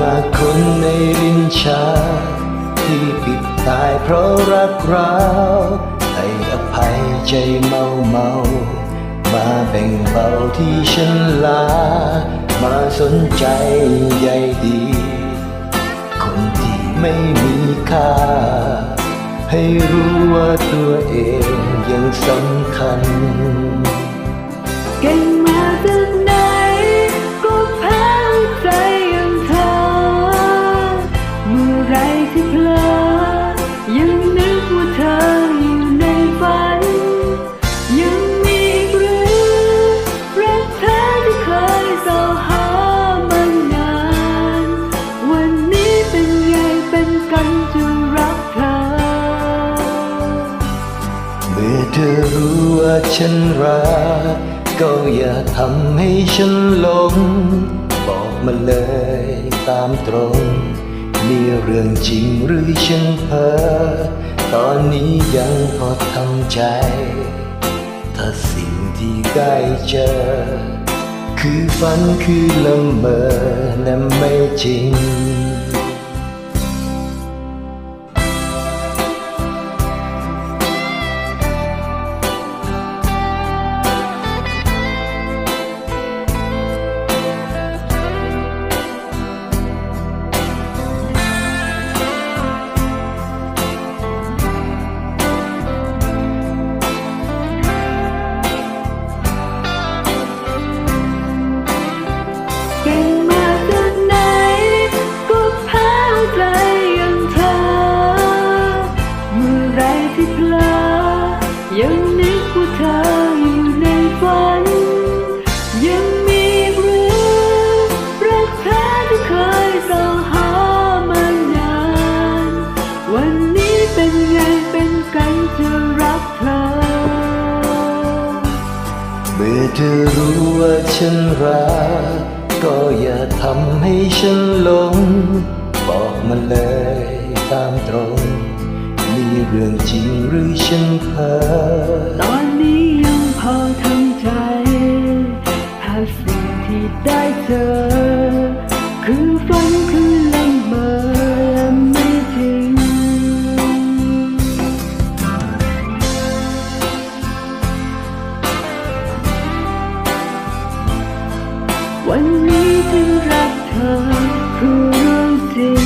มาคนในรินชา ที่ปิดตายเพราะรักร้าวให้อภัยใจเมาเมา มาแบ่งเบาที่ฉันลา มาสนใจใยดี คนที่ไม่มีค่า ให้รู้ว่าตัวเองยังสำคัญ เก่งมาจากไหน ฉันรัก ก็อย่าทำให้ฉันหลง บอกมาเลยตามตรงมีเรื่องจริงหรือฉันเพ้อตอนนี้ยังพอทำใจ ถ้าสิ่งที่ได้เจอ คือฝันคือละเมอและไม่จริง ที่เพลอยังนึกว่าเธออยู่ในฝัน ยังมีหรือรักแท้ที่เคยเศร้าหามานาน วันนี้เป็นไงเป็นกันจะรักเธอ เมื่อเธอรู้ว่าฉันรัก ก็อย่าทำให้ฉันหลง บอกมาเลยตามตรง เรื่องจริงหรือฉันเพ้อตอนนี้ยังพอทำใจถ้าสิ่งที่ได้เจอ คือฝันคือละเมอและไม่จริง วันนี้ที่รักเธอคือเรื่องจริง